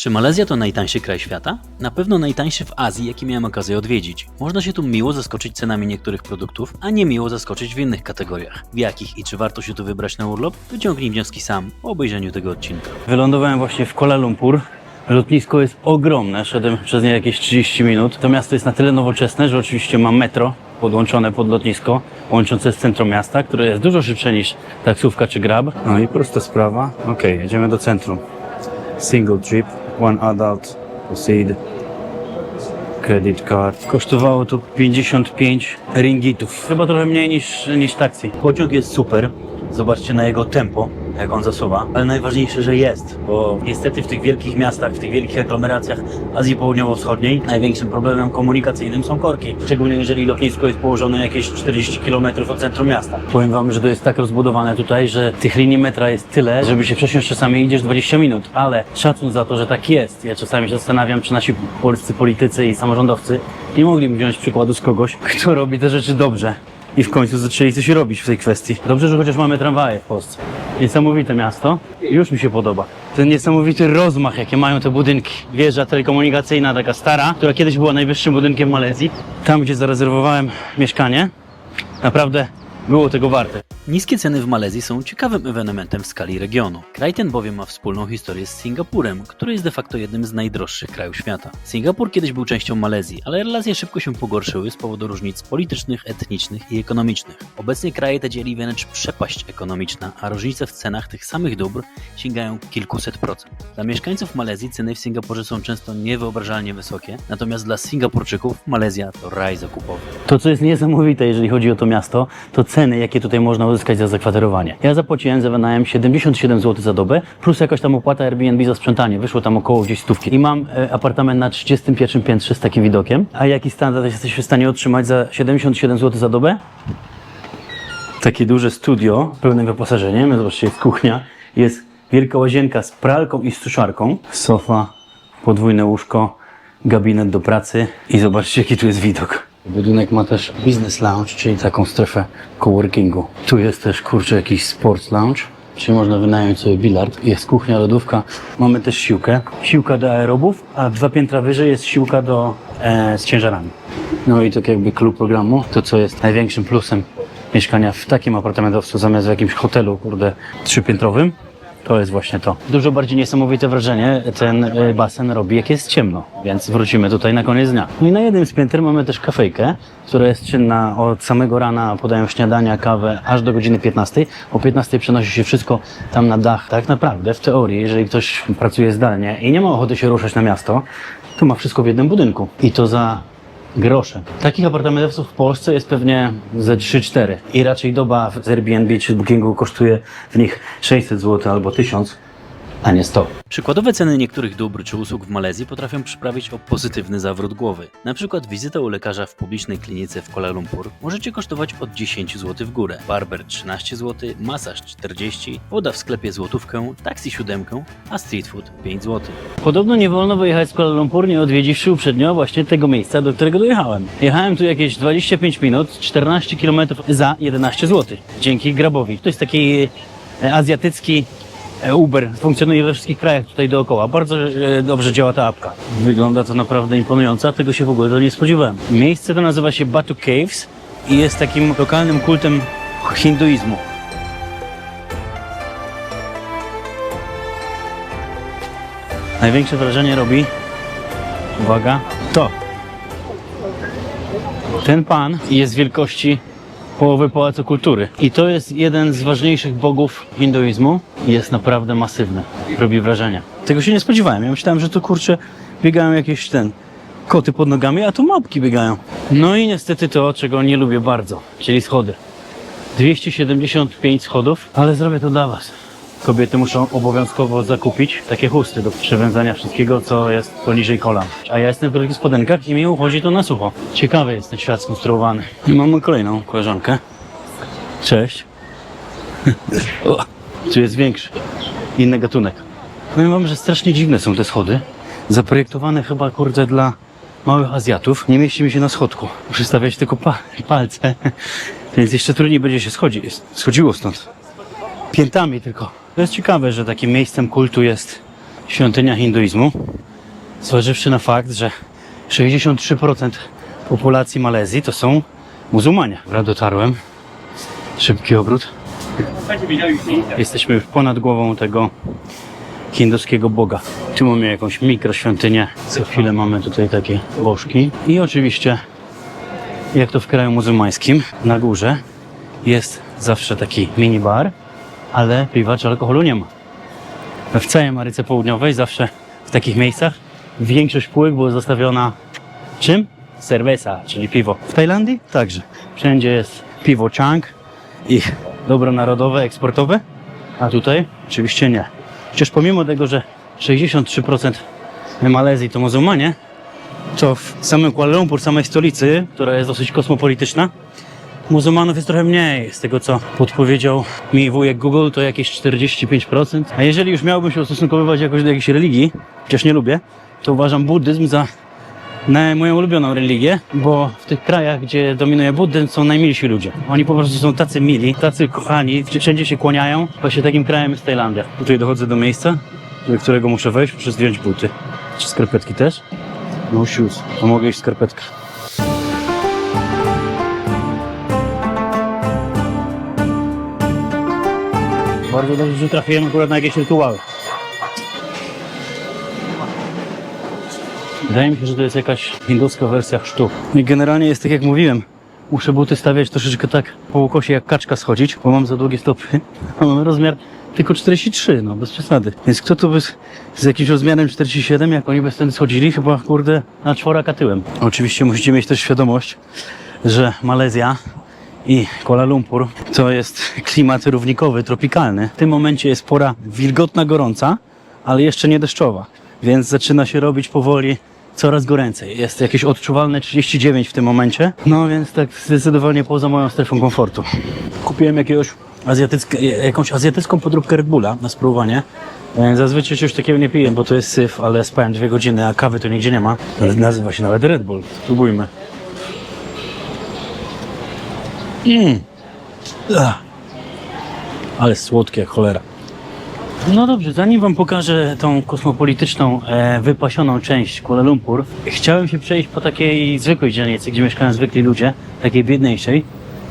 Czy Malezja to najtańszy kraj świata? Na pewno najtańszy w Azji, jaki miałem okazję odwiedzić. Można się tu miło zaskoczyć cenami niektórych produktów, a nie miło zaskoczyć w innych kategoriach. W jakich i czy warto się tu wybrać na urlop? Wyciągnij wnioski sam po obejrzeniu tego odcinka. Wylądowałem właśnie w Kuala Lumpur. Lotnisko jest ogromne, szedłem przez nie jakieś 30 minut. To miasto jest na tyle nowoczesne, że oczywiście ma metro podłączone pod lotnisko, łączące z centrum miasta, które jest dużo szybsze niż taksówka czy grab. No i prosta sprawa. Okej, jedziemy do centrum. Single trip, one adult, proceed, credit card. Kosztowało to 55 ringgitów. Chyba trochę mniej niż, niż taksi. Pociąg jest super. Zobaczcie na jego tempo, jak on zasuwa. Ale najważniejsze, że jest, bo niestety w tych wielkich miastach, w tych wielkich aglomeracjach Azji Południowo-Wschodniej największym problemem komunikacyjnym są korki. Szczególnie jeżeli lotnisko jest położone jakieś 40 km od centrum miasta. Powiem wam, że to jest tak rozbudowane tutaj, że tych linii metra jest tyle, żeby się przesiąść czasami idziesz 20 minut. Ale szacun za to, że tak jest. Ja czasami się zastanawiam, czy nasi polscy politycy i samorządowcy nie mogliby wziąć przykładu z kogoś, kto robi te rzeczy dobrze. I w końcu zaczęli coś robić w tej kwestii. Dobrze, że chociaż mamy tramwaje w Polsce. Niesamowite miasto. Już mi się podoba. Ten niesamowity rozmach, jakie mają te budynki. Wieża telekomunikacyjna, taka stara, która kiedyś była najwyższym budynkiem Malezji. Tam, gdzie zarezerwowałem mieszkanie, naprawdę było tego warte. Niskie ceny w Malezji są ciekawym ewenementem w skali regionu. Kraj ten bowiem ma wspólną historię z Singapurem, który jest de facto jednym z najdroższych krajów świata. Singapur kiedyś był częścią Malezji, ale relacje szybko się pogorszyły z powodu różnic politycznych, etnicznych i ekonomicznych. Obecnie kraje te dzieli wręcz przepaść ekonomiczna, a różnice w cenach tych samych dóbr sięgają kilkuset procent. Dla mieszkańców Malezji ceny w Singapurze są często niewyobrażalnie wysokie, natomiast dla Singapurczyków Malezja to raj zakupowy. To, co jest niesamowite, jeżeli chodzi o to miasto, to ceny, jakie tutaj można uzyskać za zakwaterowanie. Ja zapłaciłem za wynajem 77 zł za dobę, plus jakaś tam opłata Airbnb za sprzątanie. Wyszło tam około gdzieś stówki. I mam e, apartament na 31 piętrze z takim widokiem. A jaki standard jesteś w stanie otrzymać za 77 zł za dobę? Takie duże studio z pełnym wyposażeniem. Zobaczcie, jest kuchnia, jest wielka łazienka z pralką i suszarką, sofa, podwójne łóżko, gabinet do pracy i zobaczcie, jaki tu jest widok. Budynek ma też business lounge, czyli taką strefę coworkingu. Tu jest też, kurczę, jakiś sports lounge, czyli można wynająć sobie bilard. Jest kuchnia, lodówka. Mamy też siłkę. Siłka do aerobów, a dwa piętra wyżej jest siłka do, e, z ciężarami. No i tak jakby klub programu, to co jest największym plusem mieszkania w takim apartamentowcu zamiast w jakimś hotelu, kurde, trzypiętrowym, to jest właśnie to. Dużo bardziej niesamowite wrażenie ten e, basen robi, jak jest ciemno, więc wrócimy tutaj na koniec dnia. No i na jednym z pięter mamy też kafejkę, która jest czynna od samego rana, podają śniadania, kawę, aż do godziny 15. O 15 przenosi się wszystko tam na dach. Tak naprawdę, w teorii, jeżeli ktoś pracuje zdalnie i nie ma ochoty się ruszać na miasto, to ma wszystko w jednym budynku. I to za grosze. Takich apartamentów w Polsce jest pewnie ze 3-4 i raczej doba z Airbnb czy Bookingu kosztuje w nich 600 zł albo 1000, a nie 100. Przykładowe ceny niektórych dóbr czy usług w Malezji potrafią przyprawić o pozytywny zawrót głowy. Na przykład wizyta u lekarza w publicznej klinice w Kuala Lumpur może Cię kosztować od 10 zł w górę, barber 13 zł, masaż 40, woda w sklepie złotówkę, taksi 7, a street food 5 zł. Podobno nie wolno wyjechać z Kuala Lumpur, nie odwiedziwszy uprzednio właśnie tego miejsca, do którego dojechałem. Jechałem tu jakieś 25 minut, 14 km za 11 zł. Dzięki Grabowi. To jest taki e, azjatycki Uber. Funkcjonuje we wszystkich krajach tutaj dookoła. Bardzo e, dobrze działa ta apka. Wygląda to naprawdę imponująco, a tego się w ogóle to nie spodziewałem. Miejsce to nazywa się Batu Caves i jest takim lokalnym kultem hinduizmu. Największe wrażenie robi, uwaga, to. Ten pan jest wielkości połowy Pałacu Kultury. I to jest jeden z ważniejszych bogów hinduizmu. Jest naprawdę masywny. Robi wrażenie. Tego się nie spodziewałem. Ja myślałem, że tu kurczę biegają jakieś ten koty pod nogami, a tu małpki biegają. No i niestety to, czego nie lubię bardzo, czyli schody. 275 schodów, ale zrobię to dla Was. Kobiety muszą obowiązkowo zakupić takie chusty do przewiązania wszystkiego, co jest poniżej kolan. A ja jestem w wielkich spodenkach i mi uchodzi to na sucho. Ciekawy jest ten świat skonstruowany. I mamy kolejną koleżankę. Cześć. o, tu jest większy. Inny gatunek. Powiem wam, że strasznie dziwne są te schody. Zaprojektowane chyba, kurde, dla małych Azjatów. Nie mieści mi się na schodku. Muszę stawiać tylko pa palce. Więc jeszcze trudniej będzie się schodzi schodziło stąd. Piętami tylko. To jest ciekawe, że takim miejscem kultu jest świątynia hinduizmu. Zważywszy na fakt, że 63% populacji Malezji to są muzułmanie. Dobra, dotarłem. Szybki obrót. Jesteśmy już ponad głową tego hinduskiego boga. Tu mamy jakąś mikroświątynię. Co chwilę mamy tutaj takie bożki. I oczywiście, jak to w kraju muzułmańskim, na górze jest zawsze taki minibar, ale piwa czy alkoholu nie ma. W całej Ameryce Południowej zawsze w takich miejscach większość półek była zostawiona czym? Cerveza, czyli piwo. W Tajlandii także. Wszędzie jest piwo Chang, ich dobro narodowe, eksportowe, a tutaj oczywiście nie. Chociaż pomimo tego, że 63% Malezji to muzułmanie, to w samym Kuala Lumpur, samej stolicy, która jest dosyć kosmopolityczna, muzułmanów jest trochę mniej. Z tego, co podpowiedział mi wujek Google, to jakieś 45%. A jeżeli już miałbym się ustosunkowywać jakoś do jakiejś religii, chociaż nie lubię, to uważam buddyzm za moją ulubioną religię, bo w tych krajach, gdzie dominuje buddyzm, są najmilsi ludzie. Oni po prostu są tacy mili, tacy kochani, wszędzie się kłaniają. Właśnie takim krajem jest Tajlandia. Tutaj dochodzę do miejsca, do którego muszę wejść, muszę zdjąć buty. Czy skarpetki też? No shoes. To mogę iść w skarpetkach. Bardzo dobrze, że trafiłem akurat na jakieś rytuały. Wydaje mi się, że to jest jakaś hinduska wersja chrztu. I generalnie jest tak jak mówiłem. Muszę buty stawiać troszeczkę tak po ukosie jak kaczka schodzić, bo mam za długie stopy. A mam rozmiar tylko 43, no bez przesady. Więc kto tu by z, z jakimś rozmiarem 47, jak oni by stąd schodzili, chyba kurde na czworaka tyłem. Oczywiście musicie mieć też świadomość, że Malezja i Kuala Lumpur to jest klimat równikowy, tropikalny. W tym momencie jest pora wilgotna, gorąca, ale jeszcze nie deszczowa, więc zaczyna się robić powoli coraz goręcej. Jest jakieś odczuwalne 39 w tym momencie, no więc tak zdecydowanie poza moją strefą komfortu. Kupiłem jakiegoś jakąś azjatycką podróbkę Red Bulla na spróbowanie. E, Zazwyczaj coś takiego nie piję, bo to jest syf, ale spałem dwie godziny, a kawy tu nigdzie nie ma. Nazywa się nawet Red Bull. Spróbujmy. Mm. Ach. Ale słodkie jak cholera. No dobrze, zanim Wam pokażę tą kosmopolityczną, e, wypasioną część Kuala Lumpur, chciałem się przejść po takiej zwykłej dzielnicy, gdzie mieszkają zwykli ludzie, takiej biedniejszej.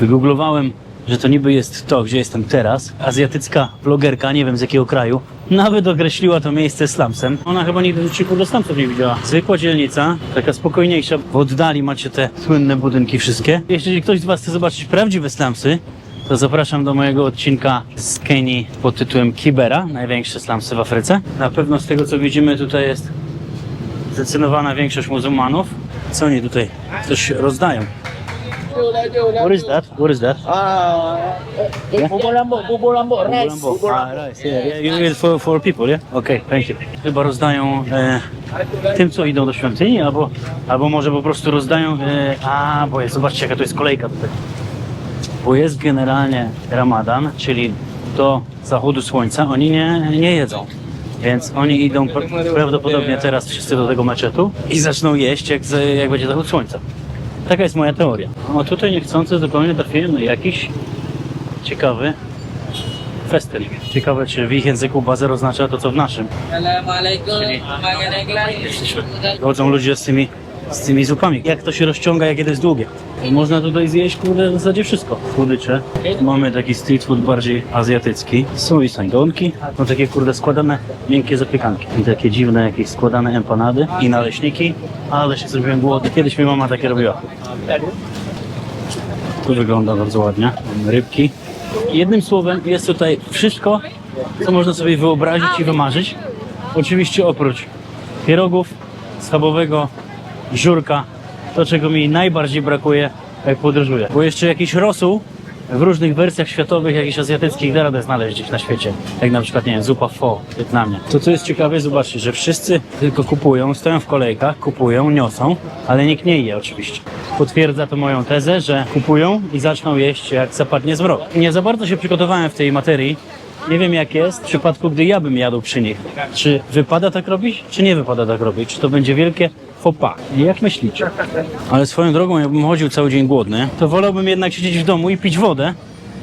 Wygooglowałem, że to niby jest to, gdzie jestem teraz. Azjatycka vlogerka, nie wiem z jakiego kraju, nawet określiła to miejsce slumsem. Ona chyba nigdy do do slumsów nie widziała. Zwykła dzielnica, taka spokojniejsza. W oddali macie te słynne budynki wszystkie. Jeśli ktoś z Was chce zobaczyć prawdziwe slumsy, to zapraszam do mojego odcinka z Kenii pod tytułem Kibera, największe slumsy w Afryce. Na pewno z tego co widzimy tutaj jest zdecydowana większość muzułmanów. Co oni tutaj coś rozdają? What is that? What is that? Bubur lambuk, bubur lambuk, rice. Lambo. Ah, rice, yeah, yeah. You eat for, for people, yeah? Okay, thank you. Chyba rozdają e, tym, co idą do świątyni, albo, albo może po prostu rozdają... E, a, bo jest, zobaczcie jaka to jest kolejka tutaj. Bo jest generalnie Ramadan, czyli do zachodu słońca oni nie, nie jedzą. Więc oni idą pra- prawdopodobnie teraz wszyscy do tego meczetu i zaczną jeść, jak, jak będzie zachód słońca. Taka jest moja teoria. A tutaj niechcący zupełnie trafiłem na jakiś ciekawy festyn. Ciekawe, czy w ich języku bazer oznacza to, co w naszym. Lagi. Jesteśmy. Chodzą ludzie z tymi, z tymi zupami. Jak to się rozciąga, to jest długie. Można tutaj zjeść, kurde, w zasadzie wszystko. Słodycze. Mamy taki street food bardziej azjatycki. Są i sangonki. No takie, kurde, składane, miękkie zapiekanki. I takie dziwne, jakieś składane empanady i naleśniki. Ale się zrobiłem głodny. Kiedyś mi mama takie robiła. Tu wygląda bardzo ładnie. Mamy rybki. Jednym słowem jest tutaj wszystko, co można sobie wyobrazić i wymarzyć. Oczywiście oprócz pierogów, schabowego, żurka, to czego mi najbardziej brakuje jak podróżuję. Bo jeszcze jakiś rosół w różnych wersjach światowych, jakichś azjatyckich da radę znaleźć gdzieś na świecie. Jak na przykład, nie wiem, zupa pho w Wietnamie. To co jest ciekawe, zobaczcie, że wszyscy tylko kupują, stoją w kolejkach, kupują, niosą, ale nikt nie je oczywiście. Potwierdza to moją tezę, że kupują i zaczną jeść jak zapadnie zmrok. Nie za bardzo się przygotowałem w tej materii, nie wiem jak jest w przypadku, gdy ja bym jadł przy nich. Czy wypada tak robić, czy nie wypada tak robić? Czy to będzie wielkie pas? Jak myślicie? Ale swoją drogą, jakbym chodził cały dzień głodny, to wolałbym jednak siedzieć w domu i pić wodę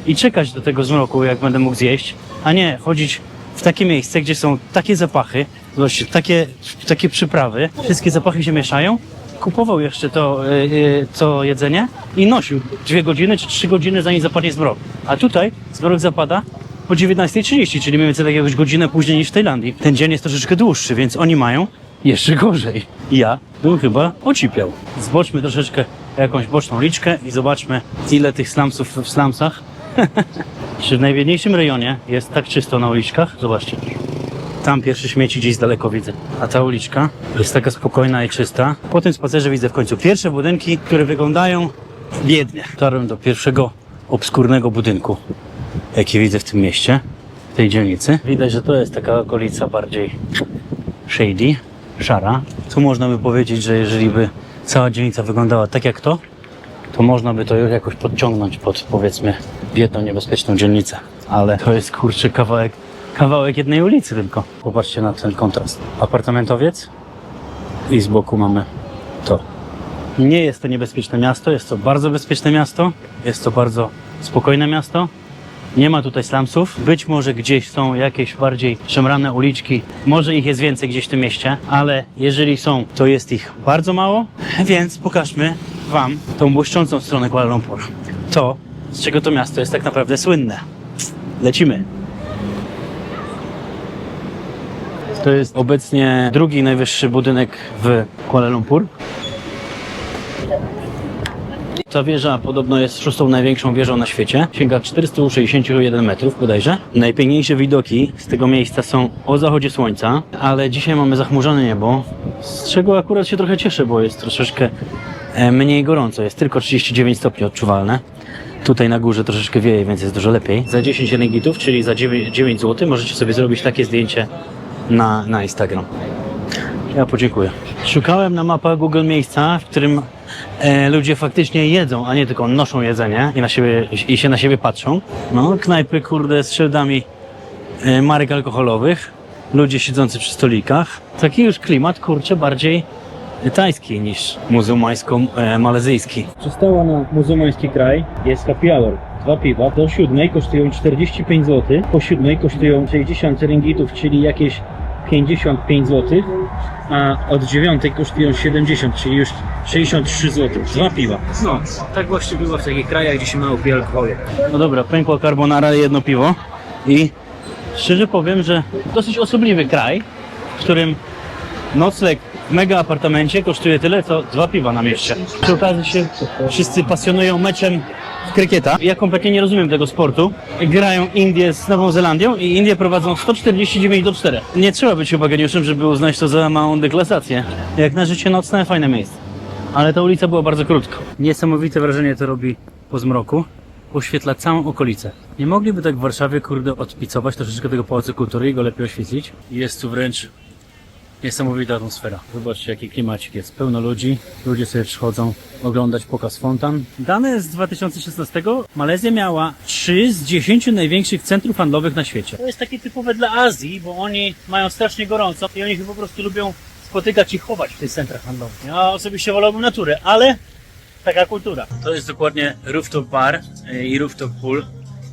i czekać do tego zmroku, jak będę mógł zjeść, a nie chodzić w takie miejsce, gdzie są takie zapachy, Zobaczcie, takie, takie przyprawy, wszystkie zapachy się mieszają. Kupował jeszcze to, y, y, to jedzenie i nosił dwie godziny czy trzy godziny zanim zapadnie zmrok. A tutaj zmrok zapada po 19.30, czyli mniej więcej tak jakąś godzinę później niż w Tajlandii. Ten dzień jest troszeczkę dłuższy, więc oni mają jeszcze gorzej. Ja bym chyba ocipiał. Zboczmy troszeczkę jakąś boczną liczkę i zobaczmy ile tych slumsów w slumsach. Czy w najbiedniejszym rejonie jest tak czysto na uliczkach? Zobaczcie. Tam pierwsze śmieci gdzieś daleko widzę. A ta uliczka jest taka spokojna i czysta. Po tym spacerze widzę w końcu pierwsze budynki, które wyglądają biednie. Dotarłem do pierwszego obskurnego budynku, jaki widzę w tym mieście, w tej dzielnicy. Widać, że to jest taka okolica bardziej shady, szara. Tu można by powiedzieć, że jeżeli by cała dzielnica wyglądała tak jak to, to można by to jakoś podciągnąć pod powiedzmy biedną, niebezpieczną dzielnicę. Ale to jest kurczę kawałek, kawałek jednej ulicy tylko. Popatrzcie na ten kontrast. Apartamentowiec i z boku mamy to. Nie jest to niebezpieczne miasto, jest to bardzo bezpieczne miasto, jest to bardzo spokojne miasto. Nie ma tutaj slumsów. Być może gdzieś są jakieś bardziej szemrane uliczki. Może ich jest więcej gdzieś w tym mieście, ale jeżeli są, to jest ich bardzo mało. Więc pokażmy Wam tą błyszczącą stronę Kuala Lumpur. To, z czego to miasto jest tak naprawdę słynne. Lecimy. To jest obecnie drugi najwyższy budynek w Kuala Lumpur. Ta wieża podobno jest szóstą największą wieżą na świecie. Sięga 461 metrów bodajże. Najpiękniejsze widoki z tego miejsca są o zachodzie słońca, ale dzisiaj mamy zachmurzone niebo, z czego akurat się trochę cieszę, bo jest troszeczkę e, mniej gorąco. Jest tylko 39 stopni odczuwalne. Tutaj na górze troszeczkę wieje, więc jest dużo lepiej. Za 10 ringgitów, czyli za 9, 9 zł, możecie sobie zrobić takie zdjęcie na, na Instagram. Ja podziękuję. Szukałem na mapach Google miejsca, w którym e, ludzie faktycznie jedzą, a nie tylko noszą jedzenie i, na siebie, i się na siebie patrzą. No, knajpy, kurde, z szyldami e, marek alkoholowych, ludzie siedzący przy stolikach. Taki już klimat, kurczę, bardziej tajski niż muzułmańsko-malezyjski. Przystała na muzułmański kraj jest happy hour. Dwa piwa do siódmej kosztują 45 zł, po siódmej kosztują 60 ringgitów, czyli jakieś 55 zł, a od 9 kosztują 70, czyli już 63 zł. Dwa piwa. No, tak właśnie było w takich krajach, gdzie się mało pije alkoholu. No dobra, pękła carbonara, jedno piwo i szczerze powiem, że dosyć osobliwy kraj, w którym nocleg w mega apartamencie kosztuje tyle, co dwa piwa na mieście. Przy okazji się wszyscy pasjonują meczem krykieta. Ja kompletnie nie rozumiem tego sportu. Grają Indie z Nową Zelandią i Indie prowadzą 149 do 4. Nie trzeba być chyba geniuszem, żeby uznać to za małą deklasację. Jak na życie nocne, fajne miejsce. Ale ta ulica była bardzo krótko. Niesamowite wrażenie to robi po zmroku. Oświetla całą okolicę. Nie mogliby tak w Warszawie, kurde, odpicować troszeczkę tego Pałacu Kultury i go lepiej oświetlić? Jest tu wręcz Niesamowita atmosfera. Zobaczcie, jaki klimacik jest. Pełno ludzi. Ludzie sobie przychodzą oglądać pokaz fontan. Dane z 2016. Malezja miała 3 z 10 największych centrów handlowych na świecie. To jest takie typowe dla Azji, bo oni mają strasznie gorąco i oni się po prostu lubią spotykać i chować w tych centrach handlowych. Ja osobiście wolałbym naturę, ale taka kultura. To jest dokładnie rooftop bar y, i rooftop pool.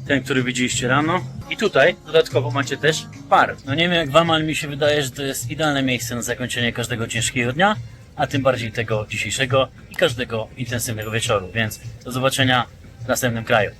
Ten, który widzieliście rano. I tutaj dodatkowo macie też bar. No nie wiem jak wam, ale mi się wydaje, że to jest idealne miejsce na zakończenie każdego ciężkiego dnia, a tym bardziej tego dzisiejszego i każdego intensywnego wieczoru. Więc do zobaczenia w następnym kraju.